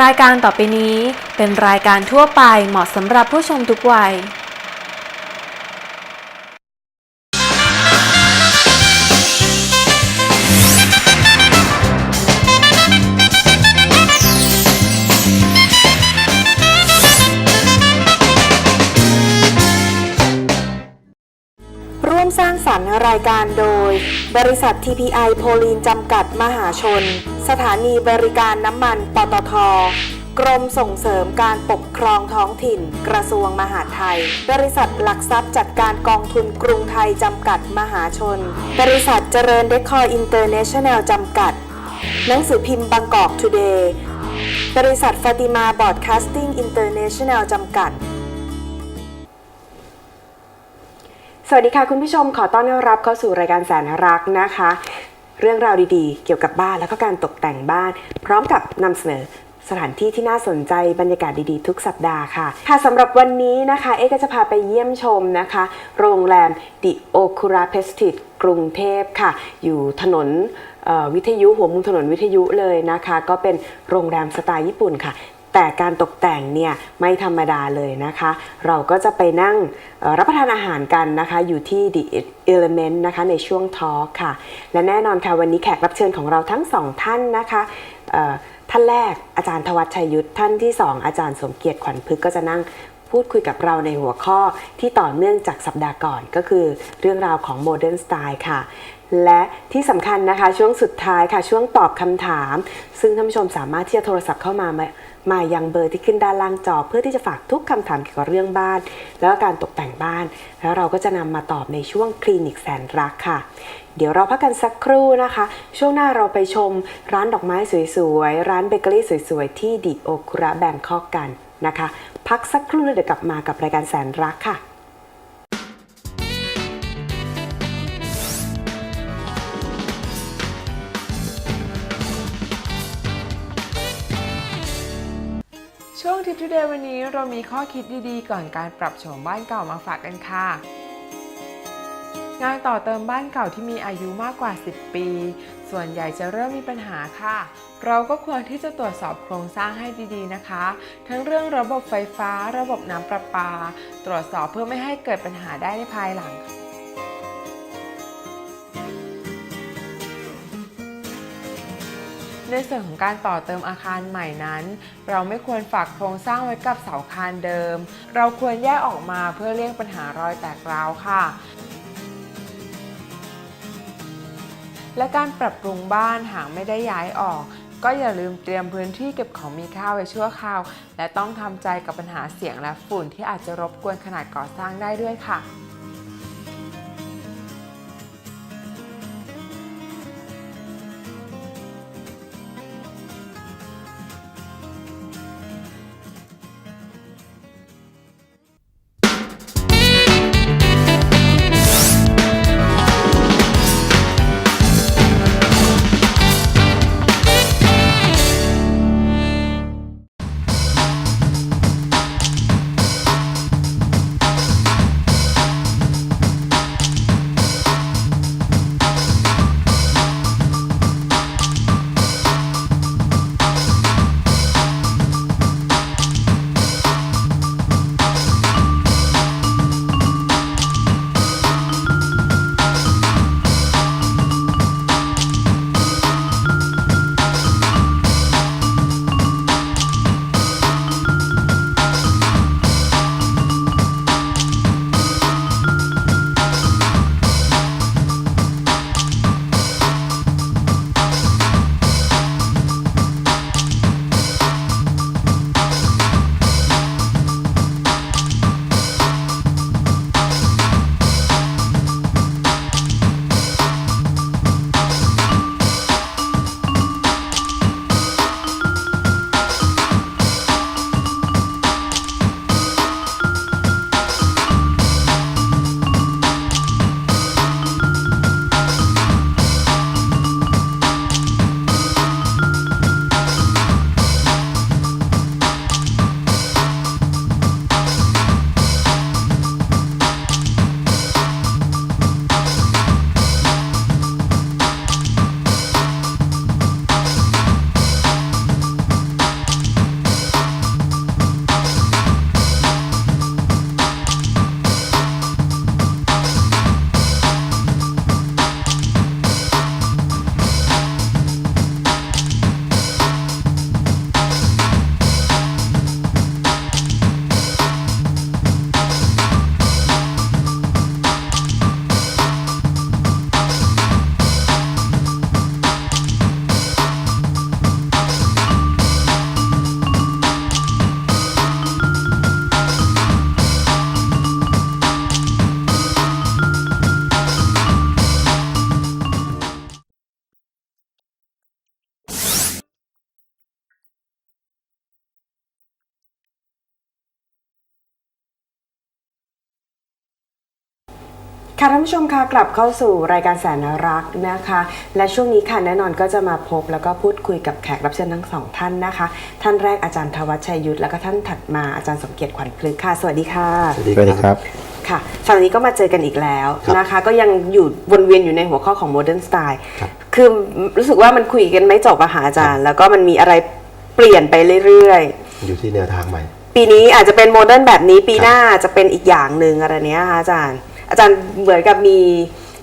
รายการต่อไปนี้เป็นรายการทั่วไปเหมาะสำหรับผู้ชมทุกวัย ร่วมสร้างสรรค์รายการโดย บริษัท TPI โพลีนจำกัดมหาชน สถานีบริการน้ำมันปตท กรมส่งเสริมการปกครองท้องถิ่น กระทรวงมหาดไทย บริษัทหลักทรัพย์จัดการกองทุนกรุงไทยจำกัดมหาชน บริษัทเจริญเดคอร์อินเตอร์เนชั่นแนลจำกัด หนังสือพิมพ์บางกอกทูเดย์ บริษัทฟาติมาบอร์ดคสติ้งอินเตอร์เนชั่นแนลจำกัดสวัสดีค่ะ คุณผู้ชมขอต้อนรับเข้าสู่รายการแสนรักนะคะ เรื่องราวดีๆ เกี่ยวกับบ้านแล้วก็การตกแต่งบ้าน พร้อมกับนำเสนอสถานที่ที่น่าสนใจบรรยากาศดีๆ ทุกสัปดาห์ค่ะ ค่ะสำหรับวันนี้นะคะ เอ๊ก็จะพาไปเยี่ยมชมนะคะ โรงแรมดิโอคุระเพสติดกรุงเทพค่ะ อยู่ถนนวิทยุหัวมุมถนนวิทยุเลยนะคะ ก็เป็นโรงแรมสไตล์ญี่ปุ่นค่ะ แต่การตกแต่งเนี่ยไม่ธรรมดาเลยนะคะ เราก็จะไปนั่งรับประทานอาหารกันนะคะ อยู่ที่ The Element นะคะในช่วงทอล์กค่ะ และแน่นอนค่ะวันนี้แขกรับเชิญของเราทั้งสองท่านนะคะท่านแรกอาจารย์ทวัชชัยยุทธท่านที่สองอาจารย์สมเกียรติขวัญพฤกษ์ก็จะนั่งพูดคุยกับเราในหัวข้อที่ต่อเนื่องจากสัปดาห์ก่อนก็คือเรื่องราวของ Modern Style ค่ะ และที่สำคัญนะคะช่วงสุดท้ายค่ะช่วงตอบคำถาม ซึ่งท่านผู้ชมสามารถที่จะโทรศัพท์เข้ามา มายังเบอร์ที่ขึ้นด้านล่างจอ เพื่อที่จะฝากทุกคำถามเกี่ยวกับเรื่องบ้าน แล้วก็การตกแต่งบ้าน แล้วเราก็จะนำมาตอบในช่วงคลินิกแสนรักค่ะ เดี๋ยวเราพักกันสักครู่นะคะ ช่วงหน้าเราไปชมร้านดอกไม้สวยๆ ร้านเบเกอรี่สวยๆ ที่ดิโอคุระแบงคอกกันนะคะ พักสักครู่แล้วเดี๋ยวกลับมากับรายการแสนรักค่ะ ทิปทูเดย์วันนี้เรามีข้อคิดดีๆ ก่อนการปรับโฉมบ้านเก่ามาฝากกันค่ะ งานต่อเติมบ้านเก่าที่มีอายุมากกว่า 10 ปี ส่วนใหญ่จะเริ่มมีปัญหาค่ะ เราก็ควรที่จะตรวจสอบโครงสร้างให้ดีๆนะคะ ทั้งเรื่องระบบไฟฟ้า ระบบน้ำประปา ตรวจสอบเพื่อไม่ให้เกิดปัญหาได้ในภายหลัง ในส่วนของการต่อเติมอาคารใหม่นั้น เราไม่ควรฝากโครงสร้างไว้กับเสาคานเดิม เราควรแยกออกมาเพื่อเลี่ยงปัญหารอยแตกร้าวค่ะและการปรับปรุงบ้านหากไม่ได้ย้ายออก ก็อย่าลืมเตรียมพื้นที่เก็บของมีค่าไว้ชั่วคราว และต้องทำใจกับปัญหาเสียงและฝุ่นที่อาจจะรบกวนขนาดก่อสร้างได้ด้วยค่ะ ค่ะท่านผู้ชมคะกลับเข้าสู่รายการแสนรักนะคะ และช่วงนี้ค่ะแน่นอนก็จะมาพบแล้วก็พูดคุยกับแขกรับเชิญทั้งสองท่านนะคะ ท่านแรกอาจารย์ทวัชชัยยุทธแล้วก็ท่านถัดมาอาจารย์สมเกียรติขวัญพลึกค่ะสวัสดีค่ะ สวัสดีครับค่ะสัปดาห์นี้ก็มาเจอกันอีกแล้วครับนะคะ ก็ยังอยู่วนเวียนอยู่ในหัวข้อของ Modern Style ครับคือรู้สึกว่ามันคุยกันไม่จบอะค่ะอาจารย์ แล้วก็มันมีอะไรเปลี่ยนไปเรื่อยๆ อยู่ที่แนวทางใหม่ ปีนี้อาจจะเป็นโมเดิร์นแบบนี้ปีครับหน้าจะเป็นอีกอย่างหนึ่งอะไรเนี้ยค่ะอาจารย์ อาจารย์เหมือนกับมี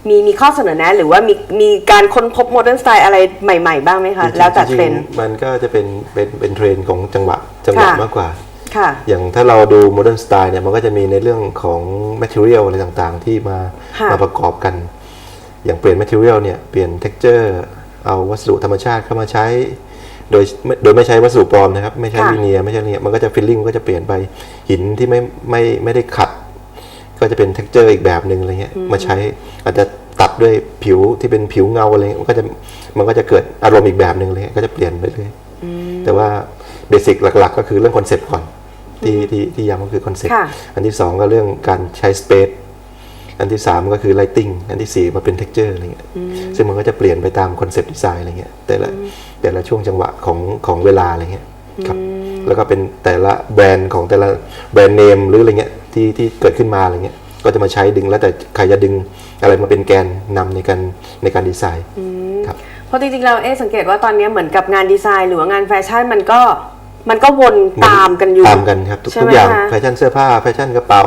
มีมีข้อเสนอแนะ หรือว่ามีมีการค้นพบโมเดิร์นสไตล์อะไรใหม่ ๆ บ้างไหมคะจริงๆแล้วแต่จเทริรงนด์ๆมันก็จะเป็นเป็นเป็นเทรนด์ของจังหวะจังหวะค่ะมากกว่าค่ะอย่างถ้าเราดูโมเดิร์นสไตล์เนี่ยมันก็จะมีในเรื่องของ material อะไรต่างๆ ที่มาค่ะมาประกอบกัน อย่างเปลี่ยน material เนี่ยเปลี่ยน texture เอาวัสดุธรรมชาติเข้ามาใช้ โดยไม่โดยไม่ใช้วัสดุปลอมนะครับ ไม่ใช้ค่ะลีเนียร์ไม่ใช่เนี่ยมันก็จะฟิลลิ่งก็จะเปลี่ยนไปหินที่ไม่ไม่ไม่ได้ขัด ก็จะเป็น texture อีกแบบหนึ่งอะไรเงี้ยมาใช้อาจจะตัดด้วยผิวที่เป็นผิวเงาอะไรเงี้ยมันก็จะมันก็จะเกิดอารมณ์อีกแบบหนึ่งเลยก็จะเปลี่ยนไปเรื่อยแต่ว่าเบสิกหลัก ๆ ก็คือเรื่องคอนเซปต์ก่อนที่ที่ที่ย้ำก็คือคอนเซปต์ค่ะอันที่สองก็เรื่องการใช้สเปซอันที่สามก็คือ lighting อันที่สี่มาเป็น texture อะไรเงี้ยซึ่งมันก็จะเปลี่ยนไปตามคอนเซปต์ดีไซน์อะไรเงี้ยแต่ละแต่ละช่วงจังหวะของของเวลาอะไรเงี้ยครับแล้วก็เป็นแต่ละแบรนด์ของแต่ละแบรนด์เนมหรืออะไรเงี้ย ที่ที่เกิดขึ้นมาอะไรเงี้ยก็จะมาใช้ดึงแล้วแต่ใครจะดึงอะไรมาเป็นแกนนำในการในการดีไซน์ครับเพราะจริงๆเราเอ๊ะสังเกตว่าตอนนี้เหมือนกับงานดีไซน์ หรือว่างานแฟชั่นมันก็มันก็วนตามกันอยู่ตามกันครับทุกใช่ทุไหกมอย่างคะแฟชั่นเสื้อผ้าแฟชั่นกระเป๋า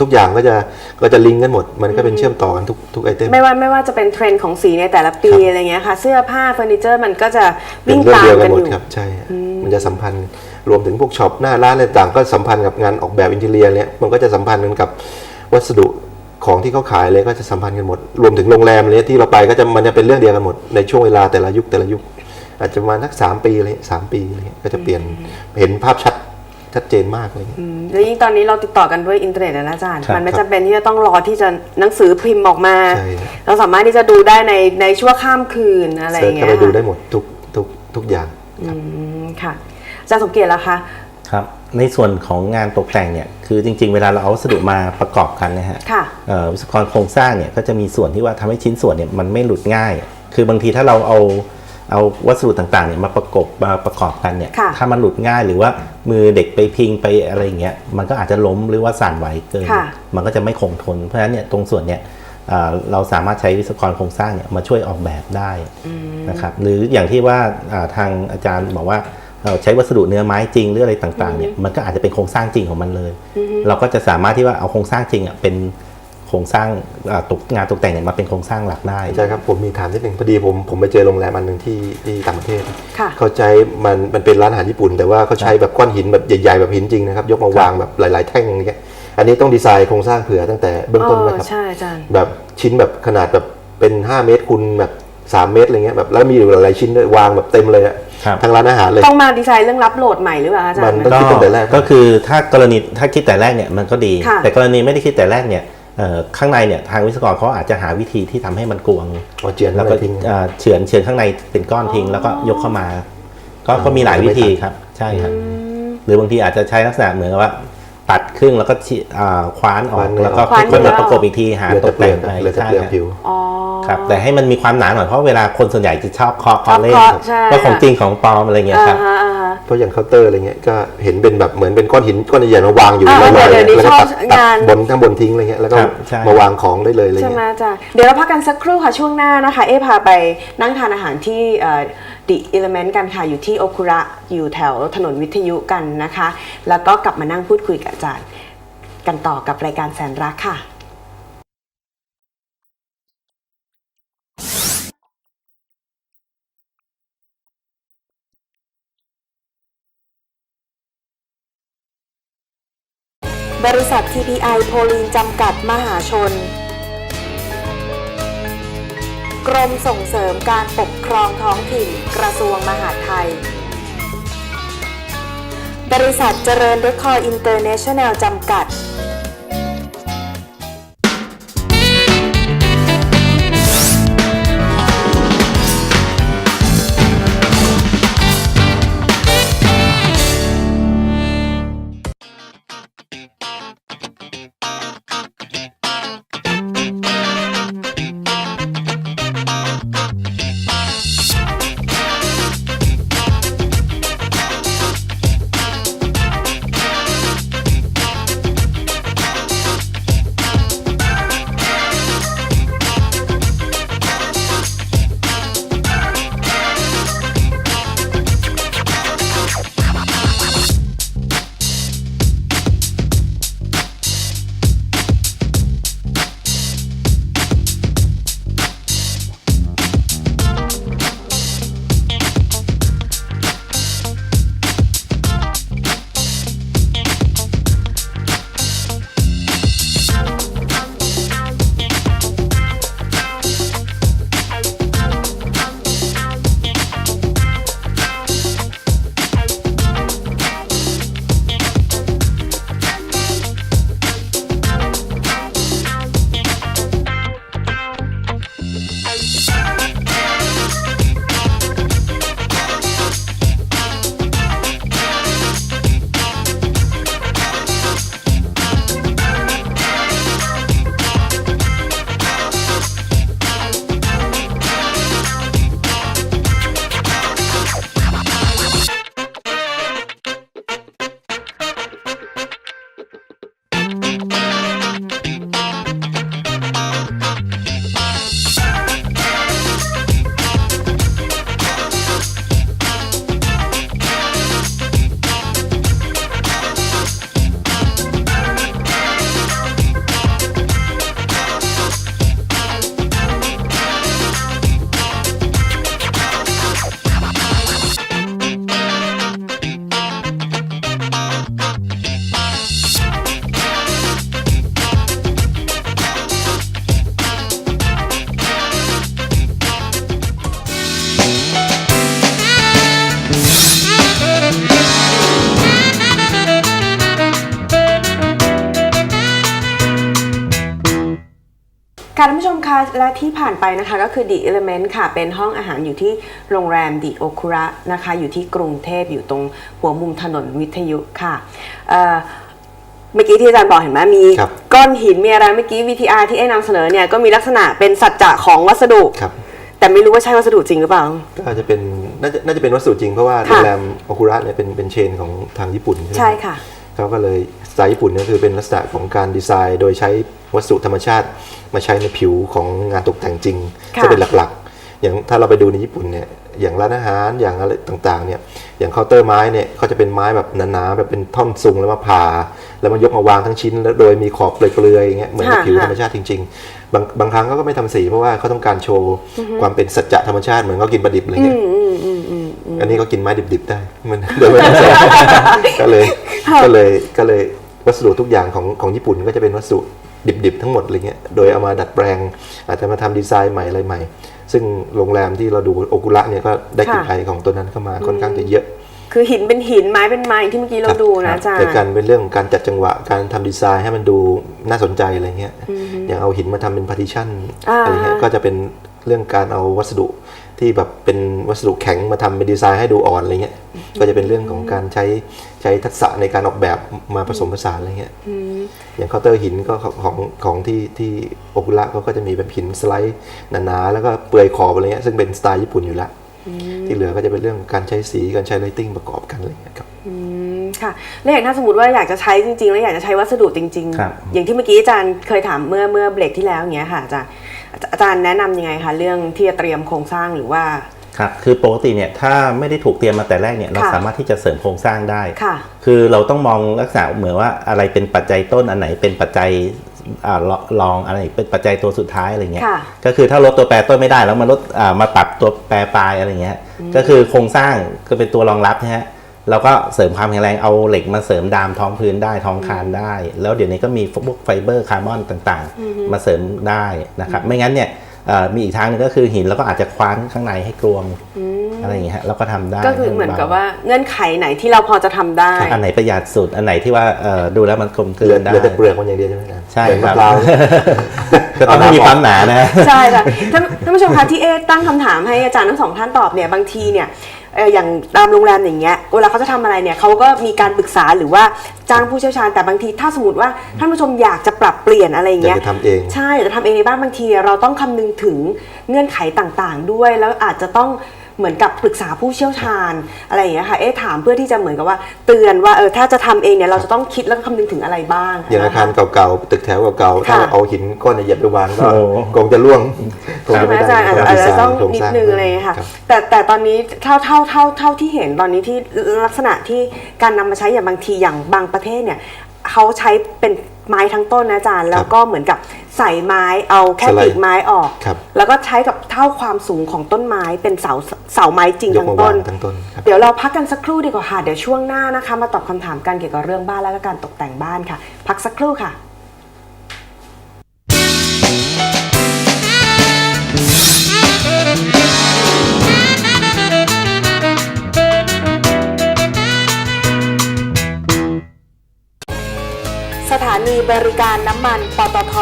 ทุกอย่างก็จะก็จะลิงก์กันหมด มันก็เป็นเชื่อมต่อกันทุกทุกไอเทมไม่ว่าไม่ว่าจะเป็นเทรนด์ของสีในแต่ละปีครับอะไรเงี้ยค่ะ เสื้อผ้าเฟอร์นิเจอร์มันก็จะเป็วิ่นงเรื่องตามเดียวกักันนหมอดยู่ครับใช่ฮะมันจะสัมพันธ์ รวมถึงพวกช็อปหน้าร้านอะไรต่างก็สัมพันธ์กับงานออกแบบอินเทเรียเนี่ยมันก็จะสัมพันธ์กันกับวัสดุของที่เขาขายเลยก็จะสัมพันธ์กันหมด รวมถึงโรงแรมเลยที่เราไปก็จะมันจะเป็นเรื่องเดียวกันหมดในช่วงเวลาแต่ละยุคแต่ละยุค อาจจะประมาณสักสามปีเลยสามปีอะไรเลยก็จะเปลี่ยนเห็นภาพชัดชัดเจนมากเลยอืมแล้วยิ่งตอนนี้เราติดต่อกันด้วยอินเทอร์เน็ตอะนะอาจารย์ครับมันไม่จำเป็นที่จะต้องรอที่จะหนังสือพิมพ์ออกมาใช่ครับเราสามารถที่จะดูได้ในในชั่วข้ามคืนอะไรอเสิร์ชย่างเงี้เข้ายไปดูได้ค่ะหมดทุกทุกทุกอย่างอืมค่ะอา จารย์สมเกียรติล่ะคะครับในส่วนของงานตกแต่งเนี่ยคือจริง ๆ เวลาเราเอาวัสดุมาประกอบกันนะฮะค่ะเอ่อวิศวกรโครงสร้างเนี่ยก็จะมีส่วนที่ว่าทำให้ชิ้นส่วนเนี่ยมันไม่หลุดง่าย คือบางทีถ้าเราเอาเอาวัสดุต่างๆเนี่ยมาประกบมาประกอบกันเนี่ยค่ะถ้ามันหลุดง่ายหรือว่ามือเด็กไปพิงไปอะไรอย่างเงี้ยมันก็อาจจะล้มหรือว่าสั่นไหวเกินค่ะมันก็จะไม่คงทน เพราะฉะนั้นเนี่ยตรงส่วนเนี่ยเอ่อเราสามารถใช้วิศวกรโครงสร้างเนี่ยมาช่วยออกแบบได้นะครับหรืออย่างที่ว่าอ่าทางอาจารย์บอกว่าเอ่อ ใช้วัสดุเนื้อไม้จริงหรืออะไรต่างๆเนี่ยมันก็อาจจะเป็นโครงสร้างจริงของมันเลย เราก็จะสามารถที่ว่าเอาโครงสร้างจริงอะเป็นโครงสร้างอ่าตกงานตกแต่งเนี่ยมาเป็นโครงสร้างหลักได้ใช่ครับผมมีถามนิดหนึ่งพอดีผมผมไปเจอโรงแรมอันหนึ่งที่ที่ต่างประเทศค่ะเขาใช้มันมันเป็นร้านอาหารญี่ปุ่น แต่ว่าเขาใช้แบบก้อนหินแบบใหญ่ ๆ แบบหินจริงนะครับยกมาวางแบบหลาย ๆ แท่งอย่างเงี้ยอันนี้ต้องดีไซน์โครงสร้างเผื่อตั้งแต่เบื้องต้นเออนะครับใช่อาจารย์แบบชิ้นแบบขนาดแบบเป็น 5 เมตรคูณแบบ 3 เมตรอะไรเงี้ยแบบแล้วมีอยู่หลายๆชิ้นด้วยวางแบบเต็มเลยอะครับทั้งร้านอาหารเลย ต้องมาดีไซน์เรื่องรับโหลดใหม่หรือเปล่าอาจารย์ มันต้องคิดตั้งแต่แรก ก็คือถ้ากรณีถ้าคิดแต่แรกเนี่ยมันก็ดี ค่ะ แต่กรณีไม่ได้คิดแต่แรกเนี่ยเอ่อข้างในเนี่ยทางวิศวกรเขาอาจจะหาวิธีที่ทำให้มันกวงเอาเจียนแล้วเข้าก็ไปทิ้ง เอ่อเฉือนเฉือนข้างในเป็นก้อนทิ้งแล้วก็ยกเข้ามา ก็ก็มีหลายวิธีครับ ใช่ครับ หรือบางทีอาจจะใช้ลักษณะเหมือนกับว่า ตัดครึ่งแล้วก็ฉีอ่าคว้านออกแล้วก็คว้านค่อยเนื้อมาประกบอีกทีหาเหลือตแต่กเปลืแต่องกไปเหลือแต่ใช่เปลือกครับผิว อ๋อ ครับแต่ให้มันมีความหนาหน่อยเพราะเวลาคนส่วนใหญ่จะชอบเคาะเคาะเล่นเคาะใช่ ว่าของจริงของปลอมอะไรเงี้ยครับอ่าฮะอ่าฮะ เพราะอย่างเคาน์เตอร์อะไรเงี้ยก็เห็นเป็นแบบเหมือนเป็นก้อนหินก้อนใหญ่ๆมาวางอยู่อ่าลอยๆเดี๋ยวนี้แล้วก็ตัดชอบตัดงาน บนข้างบนทิ้งอะไรเงี้ยแล้วก็ครับใช่ มาวางของได้เลยอะไรใช่ไหมเงี้ยอาจารย์เดี๋ยวเราพักกันสักครู่ค่ะช่วงหน้านะคะ เอ๊พาไปนั่งทานอาหารที่เอ่อ The Element กันค่ะ อยู่ที่โอคุระอยู่แถวถนนวิทยุกันนะคะ แล้วก็กลับมานั่งพูดคุยกับอาจารย์ กันต่อกับรายการแสนรักค่ะบริษัท TPI โพลีนจำกัดมหาชน กรมส่งเสริมการปกครองท้องถิ่น กระทรวงมหาดไทย บริษัทเจริญเดคคอร์อินเตอร์เนชั่นแนลจำกัด และที่ผ่านไปนะคะก็คือ The Element ค่ะ เป็นห้องอาหารอยู่ที่โรงแรม The Okura นะคะ อยู่ที่กรุงเทพอยู่ตรงหัวมุมถนนวิทยุค่ะเอ่อเมื่อกี้ที่อาจารย์บอกเห็นไหมมีครับก้อนหินมีอะไรเมื่อกี้ VTR ที่ไอ้นำเสนอเนี่ยก็มีลักษณะเป็นสัจจะของวัสดุครับแต่ไม่รู้ว่าใช่วัสดุจริงหรือเปล่า ก็อาจจะเป็นน่าจะน่าจะเป็นวัสดุจริงเพราะว่าค่ะโรงแรมโอคุระเนี่ยเป็นเป็นเชนของทางญี่ปุ่นใช่ไหมใช่ค่ะเขาก็เลยสไตล์ญี่ปุ่นเนี่ยคือเป็นลักษณะของการดีไซน์ โดยใช้ วัสดุธรรมชาติมาใช้ในผิวของงานตกแต่งจริงค่ะ จะเป็นหลักๆ อย่างถ้าเราไปดูในญี่ปุ่นเนี่ยอย่างร้านอาหารอย่างอะไรต่างๆเนี่ยอย่างเคาน์เตอร์ไม้เนี่ยเขาจะเป็นไม้แบบหนาๆแบบเป็นท่อนซุงแล้วมาผ่า แล้วมายกมาวางทั้งชิ้นแล้วโดยมีขอบเปลือยๆอย่างเงี้ยเหมือนกับค่ะผิวค่ะธรรมชาติจริงๆ บางบางครั้งเขาก็ไม่ทำสีเพราะว่าเขาต้องการโชว์ความเป็นสัจจะธรรมชาติเหมือนเขากินปลาดิบอะไรเงี้ย อืมอืมอืมอืม อันนี้ก็กินไม้ดิบๆได้มันโดยไม่ต้องใช้ก็เลยก็เลยก็เลยวัสดุทุกอย่างของของญี่ปุ่นก็จะเป็นวัสดุ ดิบๆทั้งหมดอะไรเงี้ย โดยเอามาดัดแปลง อาจจะมาทำดีไซน์ใหม่อะไรใหม่ ซึ่งโรงแรมที่เราดูโอกุระเนี่ยก็ได้กลิ่นค่ะไอของตัวนั้นเข้ามาค่อนข้างจะเยอะ คือหินเป็นหินไม้เป็นไม้อย่างที่เมื่อกี้เราดูนะอาจารแต่ย์การเป็นเรื่องของการจัดจังหวะการทำดีไซน์ให้มันดูน่าสนใจอะไรเงี้ย อย่างเอาหินมาทำเป็นพาร์ติชันอ่าอะไรเงี้ยก็จะเป็นเรื่องการเอาวัสดุที่แบบเป็นวัสดุแข็งมาทำเป็นดีไซน์ให้ดูอ่อนอะไรเงี้ย ก็จะเป็นเรื่องของการใช้ ใช้ทักษะในการออกแบบมาผสมผสานอะไรเงี้ยอย่างเคาน์เตอร์หินก็ของของของที่ที่โอคุระเขาก็จะมีแบบหินสไลด์หนาๆแล้วก็เปลือยขอบอะไรเงี้ยซึ่งเป็นสไตล์ญี่ปุ่นอยู่แล้วที่เหลือก็จะเป็นเรื่องของการใช้สีการใช้ไลติ้งประกอบกันอะไรเงี้ยครับอืมค่ะแล้วอย่างถ้าสมมติว่าอยากจะใช้จริงๆ แล้วอยากจะใช้วัสดุจริงครับๆอย่างที่เมื่อกี้อาจารย์เคยถามเมื่อเมื่อเบรกที่แล้วอย่างเงี้ยค่ะอาจารย์อาจารย์แนะนำยังไงคะเรื่องที่จะเตรียมโครงสร้างหรือว่า ครับคือปกติเนี่ยถ้าไม่ได้ถูกเตรียมมาแต่แรกเนี่ยเราค่ะสามารถที่จะเสริมโครงสร้างได้ค่ะ คือเราต้องมองลักษณะเหมือนว่าอะไรเป็นปัจจัยต้นอันไหนเป็นปัจจัยอ่ารรองอะไรเป็นปัจจัยตัวสุดท้ายอะไรเงี้ยค่ะก็คือถ้าลดตัวแปรต้นไม่ได้แล้วมาลดอ่ามาปรับตัวแปรปลายอะไรเงี้ยก็คือโครงสร้างก็เป็นตัวรองรับนะฮะเราก็เสริมความแข็งแรงเอาเหล็กมาเสริมดามท้องพื้นได้ท้องคานได้ แล้วเดี๋ยวนี้ก็มีพวกไฟเบอร์คาร์บอนต่างๆ มาเสริมได้นะครับไม่งั้นเนี่ยเอ่อ มีอีกทางหนึงก็คือหินแล้วก็อาจจะคว้านข้างในให้กลวงอะไรอย่างเงี้ยฮะเราก็ทำได้ก็คือเหมือนกับให้บว่าเงื่อนไขไหนที่เราพอจะทำได้ อันไหนประหยัดสุดอันไหนที่ว่าเอ่อดูแล้วมันกลมกเหลืลือนได้เหลือแต่เปลือกมันอย่างเดียวใช่ไหมอาจารย์ใช่เหมือนครัมะบพร้าวก็ต้องไม่มีความหนานะใช่ค่ะท่านท่านผู้ชมคะที่เอตั้งคำถามให้อาจารย์ทั้งสองท่านตอบเนี่ยบางทีเนี่ย เอ่ออย่างตามโรงแรมอย่างเงี้ยเวลาเขาจะทำอะไรเนี่ยเขาก็มีการปรึกษาหรือว่าจ้างผู้เชี่ยวชาญแต่บางทีถ้าสมมติว่าท่านผู้ชมอยากจะปรับเปลี่ยนอะไรอย่างอยาเงี้กยจะทำเองใช่แต่ทำเองในบ้านบางทีเนี่ยเราต้องคำนึงถึงเงื่อนไขต่างๆ ด้วย แล้วอาจจะต้อง เหมือนกับปรึกษาผู้เชี่ยวชาญอะไรอย่างเงี้ยค่ะ เอ๊ะถามเพื่อที่จะเหมือนกับว่าเตือนว่าเออถ้าจะทำเองเนี่ยเราจะต้องคิดแล้วก็คำนึงถึงอะไรบ้าง อย่างอาคารนะคะเก่าๆตึกแถวเก่าๆถ้าค่ะเอาหินก้อนใหญ่ๆไปวางก็โอ้คงจะร่วงคงใช่จะไหมไม่อาจารย์อาจจะได้อาจจะต้องโครงนิสดร้างนึงอะไรอย่างเงี้ยค่ะรับแต่แต่ตอนนี้เท่าเท่าเท่าเท่าที่เห็นตอนนี้ที่ลักษณะที่การนำมาใช้อย่างบางทีอย่างบางประเทศเนี่ยเขาใช้เป็นไม้ทั้งต้นนะอาจารย์แล้วก็เหมือนกับ ใส่ไม้เอาแค่สไลด์ปีกไม้ออก ครับ แล้วก็ใช้กับเท่าความสูงของต้นไม้เป็นเสาเสาไม้จริงยกทั้งมาต้วานงทั้งต้นครับ เดี๋ยวเราพักกันสักครู่ดีกว่าค่ะ เดี๋ยวช่วงหน้านะคะ มาตอบคำถามกันเกี่ยวกับเรื่องบ้านและก็การตกแต่งบ้านค่ะ พักสักครู่ค่ะ สถานีบริการน้ำมันปตท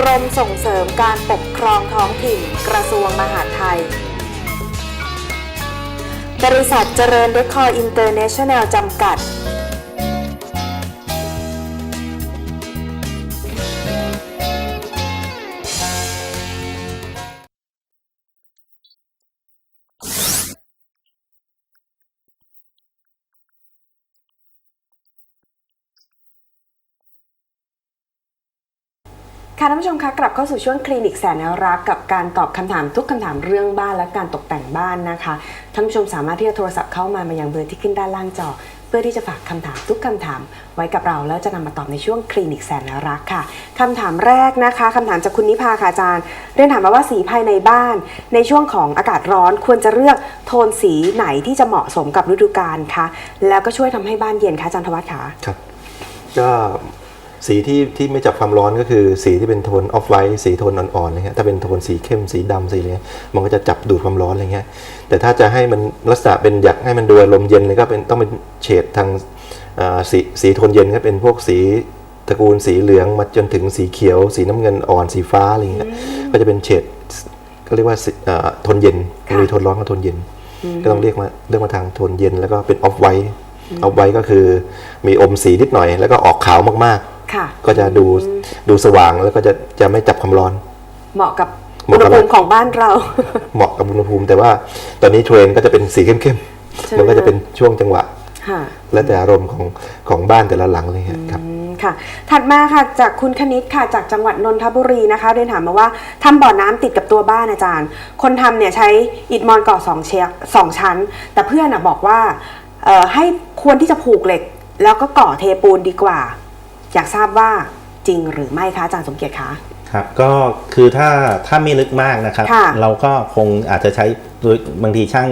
กรมส่งเสริมการปกครองท้องถิ่น กระทรวงมหาดไทย บริษัทเจริญเดคอร์อินเตอร์เนชั่นแนลจำกัด ค่ะท่านผู้ชมคะกลับเข้าสู่ช่วงคลินิกแสนรักกับการตอบคำถามทุกคำถามเรื่องบ้านและการตกแต่งบ้านนะคะท่านผู้ชมสามารถที่จะโทรศัพท์เข้ามามายังเบอร์ที่ขึ้นด้านล่างจอ เพื่อที่จะฝากคำถามทุกคำถาม ไว้กับเราแล้วจะนำมาตอบในช่วงคลินิกแสนรักค่ะคำถามแรกนะคะคำถามจากคุณนิพาค่ะอาจารย์เรียนถามมาว่าสีภายในบ้าน ในช่วงของอากาศร้อนควรจะเลือกโทนสีไหนที่จะเหมาะสมกับฤดูกาลคะแล้วก็ช่วยทำให้บ้านเย็นคะอาจารย์ธวัฒน์คะครับก็ สีที่ที่ไม่จับความร้อนก็คือ สีที่เป็นโทนออฟไวท์สีโทนอ่อนๆอะไรเงี้ยถ้าเป็นโทนสีเข้มสีดำสีอะไรเงี้ยมันก็จะจับดูดความร้อนอะไรเงี้ยแต่ถ้าจะให้มันลักษณะเป็นอยากให้มันดูลมณ์เย็นเลยก็เป็นต้องเป็นเฉดทางอ่าสีสีโทนเย็นก็เป็นพวกสีตระกูลสีเหลืองมาจนถึงสีเขียว สีน้ำเงินอ่อนสีฟ้าอะไรอย่างเงี้ยก็จะเป็นเฉดก็เรียกว่าสีเอ่อโทนเย็นค่ะมีโทนร้อนกับโทนเย็น ก็ต้องเรียกมาเรียกมาทางโทนเย็นแล้วก็เป็นออฟไวท์ออฟไวท์ก็คือมีอมสีนิดหน่อย แล้วก็ออกขาวมาก ค่ะๆก็จะดูดูสว่างแล้วก็จะจะไม่จับความร้อน เหมาะกับเหอุมาะณกัหบภูมิของบ้านเรา เหมาะกับอุณหภูมิ แต่ว่าตอนนี้เทรนด์ก็จะเป็นสีเข้มใช่ๆมันก็จะเป็นช่วงจังหวะค่ะและแต่อารมณ์ของของบ้านแต่ละหลังเลยครับอืมค่ะ ถัดมาค่ะจากคุณคณิตค่ะจากจังหวัดนนทบุรีนะคะเรียนถามมาว่าทำบ่อน้ำติดกับตัวบ้านอาจารย์ คนทำเนี่ยใช้อิฐมอนก่อสองเชียสองชั้น แต่เพื่อนอะบอกว่าเอ่อให้ควรที่จะผูกเหล็ก แล้วก็ก่อเทปูนดีกว่า อยากทราบว่าจริงหรือไม่คะอาจารย์สมเกียรติคะ ครับก็คือถ้าถ้าไม่ลึกมากนะครับ ค่ะเราก็คงอาจจะใช้โดยบางทีช่าง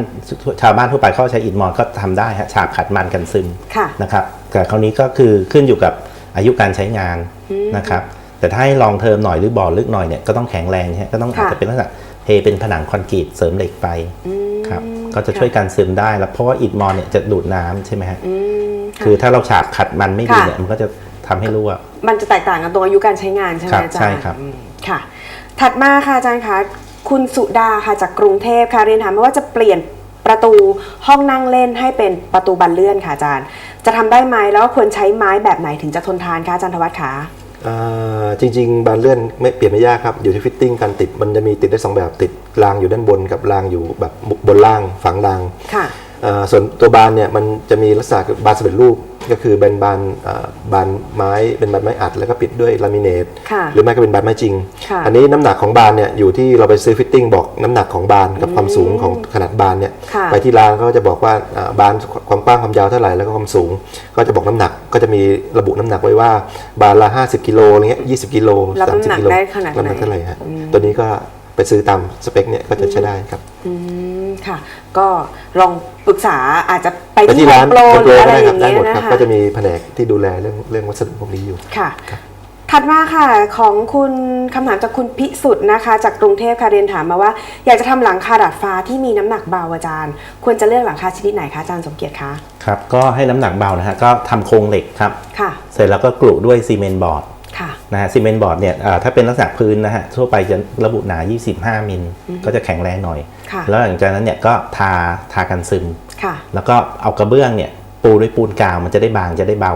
ชาวบ้านทั่วไปเขาใช้อิฐมอนก็ทำได้ฮะฉาบขัดมันกันซึมค่ะนะครับแต่คราวนี้ก็คือขึ้นอยู่กับอายุการใช้งานนะครับ แต่ถ้าให้ลองเทอมหน่อยหรือบ่อลึกหน่อยเนี่ยก็ต้องแข็งแรงฮะก็ต้องอาจค่ะจะเป็นลักษณะเทเป็นผนังคอนกรีตเสริมเหล็กไปอืมครับก็จะช่วยกันซึมได้แล้วเพราะว่าอิฐมอนเนี่ยจะดูดน้ำใช่ไหมฮะ อืมค่ะคือถ้าเราฉาบขัดมันไม่ดีค่ะเนี่ยมันก็จะ ทำให้รั่ว มันจะแตกต่างกันตรงอายุการใช้งานใช่ไหมครับอาจารย์ใช่ครับอืมค่ะ ถัดมาค่ะอาจารย์คะคุณสุดาค่ะจากกรุงเทพค่ะเรียนถามมาว่าจะเปลี่ยนประตูห้องนั่งเล่นให้เป็นประตูบานเลื่อนค่ะอาจารย์ จะทำได้ไหมแล้วก็ควรใช้ไม้แบบไหนถึงจะทนทานคะอาจารย์ธวัฒน์คะอ่าจริง ๆ บานเลื่อนไม่เปลี่ยนไม่ยากครับ อยู่ที่ฟิตติ้งการติดมันจะมีติดได้สองแบบติดรางอยู่ด้านบนกับรางอยู่แบบบนล่างฝังรางค่ะอ่า ส่วนตัวบานเนี่ยมันจะมีลักษณะบานสำเร็จรูปก็คือเป็นบานอ่าบานไม้เป็นบานไม้อัด แล้วก็ปิดด้วยลามิเนตค่ะหรือไม่ก็เป็นบานไม้จริงค่ะอันนี้น้ำหนักของบานเนี่ยอยู่ที่เราไปซื้อฟิตติ้งบอกน้ำหนักของบานกับความสูงของขนาดบานเนี่ยค่ะไปที่ร้านเขาก็จะบอกว่าอ่าบานความกว้างความยาวเท่าไหร่แล้วก็ความสูง ก็จะบอกน้ำหนักก็จะมีระบุน้ำหนักไว้ว่าบานละ 50กิโลอะไรเงี้ย20กิโลรับน้ำหนัก30กิโลได้ขนาดไหนน้ำหนักเท่าไหร่ฮะตัวนี้ก็ไปซื้อตามสเปคเนี่ยก็จะใช้ได้ครับอืม ค่ะ ก็ลองปรึกษาอาจจะไปไปที่ที่โฮร้ามนโปรโฮมหโปรืรออะไรได้อครับย่างได้เงี้หมยดครับนะคะก็จะมีแผนกที่ดูแลเรื่องเรื่องวัสดุพวกนี้อยู่ค่ะถัดมาค่ะของคุณคำถามจากคุณพิสุทธ์นะคะ จากกรุงเทพค่ะเรียนถามมาว่า อยากจะทำหลังคาดาดฟ้าที่มีน้ำหนักเบาอาจารย์ ควรจะเลือกหลังคาชนิดไหนคะอาจารย์สมเกียรติคะครับก็ให้น้ำหนักเบานะฮะก็ทำโครงเหล็กครับค่ะเสร็จแล้วก็กลุด้วยซีเมนต์บอร์ดค่ะ นะฮะซีเมนต์บอร์ดเนี่ยอ่าถ้าเป็นลักษณะพื้นนะฮะทั่วไปจะระบุหนา 25 มิลก็จะแข็งแรงหน่อยค่ะแล้วหลังจากนั้นเนี่ยก็ทาทากันซึมค่ะแล้วก็เอากระเบื้องเนี่ยปูด้วยปูนกาวมันจะได้บางจะได้เบา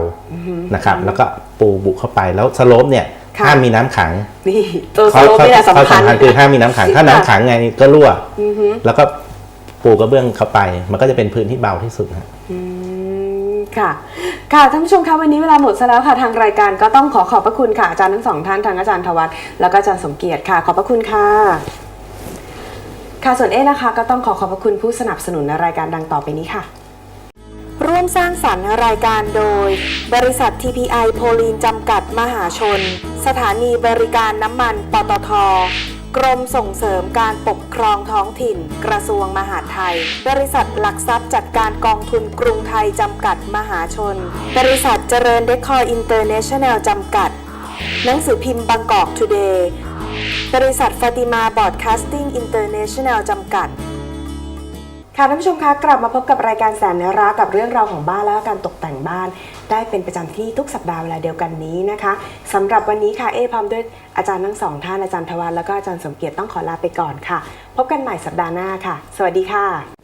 นะครับแล้วก็ปูบุเข้าไปแล้วสโลปเนี่ยค่ะห้ามมีน้ำขังนี่ตัวสข้อโลปข้อนี่แหละข้อสำคัญสำคัญคือห้ามมีน้ำขัง ถ้าน้ำขังไงก็รั่วอือฮึแล้วก็ปูกระเบื้องเข้าไป มันก็จะเป็นพื้นที่เบาที่สุดฮะอืม ค่ะ ค่ะท่านผู้ชมคะวันนี้เวลาหมดซะแล้วค่ะทางรายการก็ต้องขอขอบพระคุณค่ะอาจารย์ทั้งสองท่านทางอาจารย์ทวัฒน์แล้วก็อาจารย์สมเกียรติค่ะ ขอบพระคุณค่ะ ค่ะส่วนเอ๊นะคะ ก็ต้องขอขอบพระคุณผู้สนับสนุนในรายการดังต่อไปนี้ค่ะ ร่วมสร้างสรรค์รายการโดย บริษัท TPI โพลีนจำกัดมหาชน สถานีบริการน้ำมันปตท กรมส่งเสริมการปกครองท้องถิ่น กระทรวงมหาดไทย บริษัทหลักทรัพย์จัดการกองทุนกรุงไทยจำกัดมหาชน บริษัทเจริญเดคอร์อินเตอร์เนชั่นแนลจำกัด หนังสือพิมพ์บางกอกทูเดย์ บริษัทฟาติมาบอดคาสติ้งอินเตอร์เนชั่นแนลจำกัดค่ะท่านผู้ชมคะกลับมาพบกับรายการแสนเนื้อรักกับเรื่องราวของบ้านและการตกแต่งบ้าน ได้เป็นประจำที่ทุกสัปดาห์เวลาเดียวกันนี้นะคะสำหรับวันนี้ค่ะเอพร้อมด้วยอาจารย์ทั้งสองท่านอาจารย์ทวันแล้วก็อาจารย์สมเกียรติต้องขอลาไปก่อนค่ะ พบกันใหม่สัปดาห์หน้าค่ะ สวัสดีค่ะ